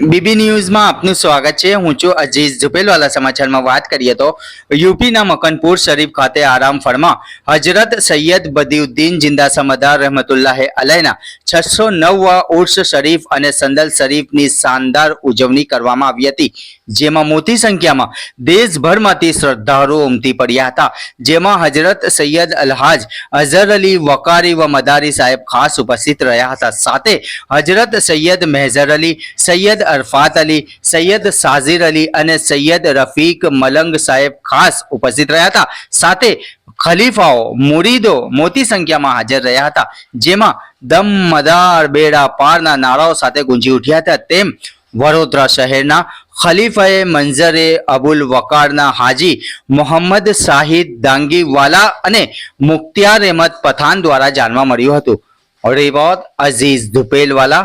BB ન્યૂઝમાં આપનું સ્વાગત છે. હું છું અજીઝ ઝુપેલવાલા સમાચારમાં વાત કરીએ તો યુપીના મકનપુર શરીફ ખાતે આરામ ફળમાં હજરત સૈયદ બદીઉદ્દીન જિંદા સમદાર રહેમતુલ્લાહે અલયના છસો નવ ઉર્સ શરીફ અને સંદલ શરીફની શાનદાર ઉજવણી કરવામાં આવી હતી. જેમાં મોટી સંખ્યામાં દેશભરમાંથી શ્રદ્ધાળુઓ ઉમટી પડ્યા હતા. જેમાં હજરત સૈયદ અલહાજ અઝહર અલી વકારી વ મદારી સાહેબ ખાસ ઉપસ્થિત રહ્યા હતા. સાથે હજરત સૈયદ મેહઝર અલી, સૈયદ અરફાત અલી, સૈયદ સાઝિર અલી અને સૈયદ રફીક મલંગ સાહેબ ખાસ ઉપસ્થિત રહ્યા હતા. સાથે ખલીફાઓ, મુરીદો મોટી સંખ્યામાં હાજર રહ્યા હતા. જેમાં દમ મદાર બેડા પારના નારાઓ સાથે ગુંજી ઉઠ્યા હતા. તેમ વડોદરા શહેરના ખલીફાએ મંઝરે અબુલ વકારના હાજી મોહમ્મદ શાહિદ દાંગીવાલા અને મુખ્તિયાર અહેમદ પઠાન દ્વારા જાણવા મળ્યું હતું. અઝીઝ ધુપેલવાલા